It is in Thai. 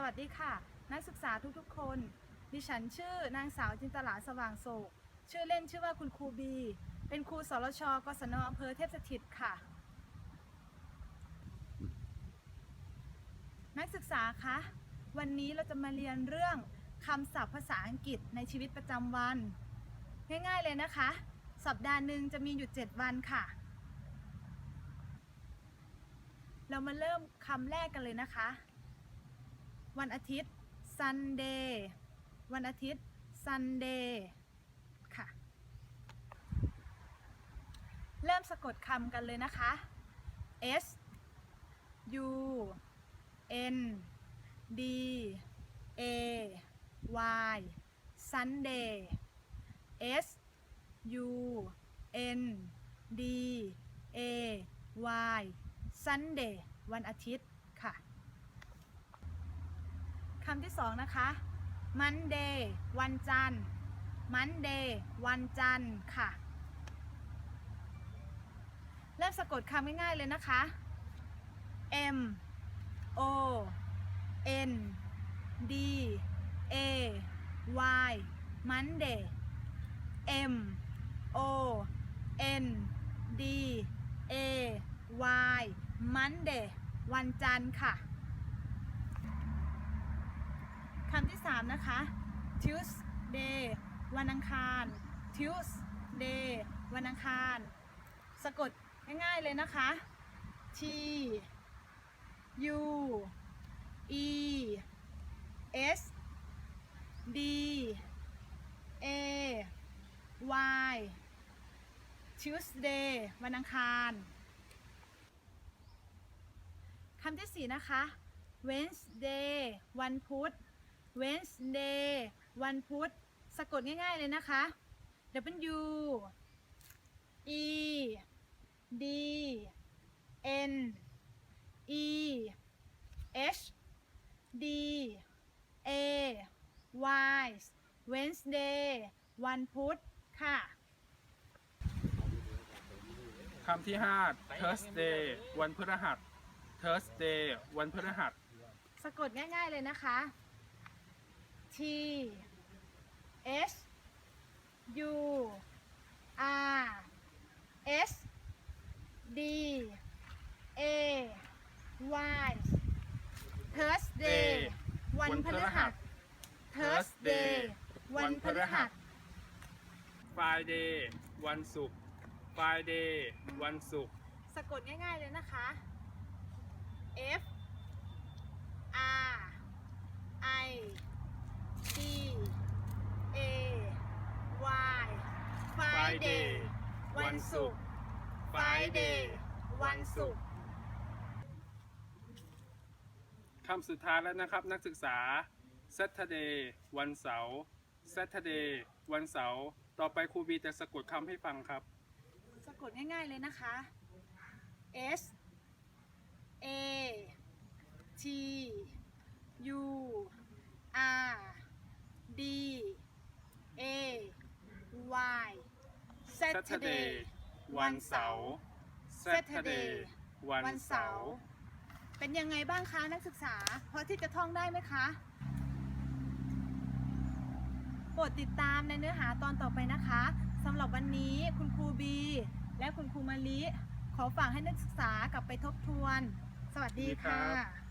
สวัสดีค่ะ นักศึกษาทุกๆ คน ดิฉันชื่อนางสาวจินตลาสว่างโศก ชื่อเล่นชื่อว่าคุณครูบี เป็นครูสรชกศนอำเภอเทพสถิตค่ะ นักศึกษาคะวันนี้เราจะมาเรียนเรื่องคำศัพท์ภาษาอังกฤษในชีวิตประจำวัน ง่ายๆเลยนะคะ สัปดาห์หนึ่งจะมีอยู่7วันค่ะ เรามาเริ่มคำแรกกันเลยนะคะ วันอาทิตย์ Sunday วันอาทิตย์ Sunday ค่ะ เริ่มสะกดคำกันเลยนะคะ S U N D A Y Sunday S U N D A Y Sunday วันอาทิตย์ค่ะ คำที่สองนะคะ Monday วันจันทร์ Monday วันจันทร์ค่ะ เริ่มสะกดคำง่ายๆเลยนะคะ M O N D A Y Monday M O N D A Y Monday วันจันทร์ค่ะ คำที่สามนะคะ Tuesday วันอังคาร Tuesday วันอังคาร สะกดง่ายๆเลยนะคะ T U E S D A Y Tuesday วันอังคารคำที่สี่นะคะ Wednesday วันพุธ Wednesday วันพุธสะกดง่ายๆเลยนะคะ W E D N E H D A Y Wednesday วันพุธค่ะ คำที่ 5 Thursday วันพฤหัส Thursday วันพฤหัส สะกดง่ายๆเลยนะคะ T S U R S D A Y Thursday วันพฤหัส Thursday วันพฤหัส Friday วันศุกร์ Friday วันศุกร์สะกดง่ายๆเลยนะคะ F R I D A Y Friday วันศุกร์ Friday วันศุกร์คำสุดท้ายแล้วนะครับนักศึกษา Saturday วันเสาร์ Saturday วันเสาร์ ต่อไปครูบีจะสะกดคำให้ฟังครับ สะกดง่ายๆเลยนะคะ S A T U R D A Y Saturday วันเสาร์ Saturday วันเสาร์ เป็นยังไงบ้างคะนักศึกษา พอที่จะท่องได้ไหมคะโปรดติดตามในเนื้อหาตอนต่อไปนะคะสำหรับวันนี้คุณครูบี และคุณครูมาลิขอฝากให้นักศึกษากลับไปทบทวน สวัสดีค่ะ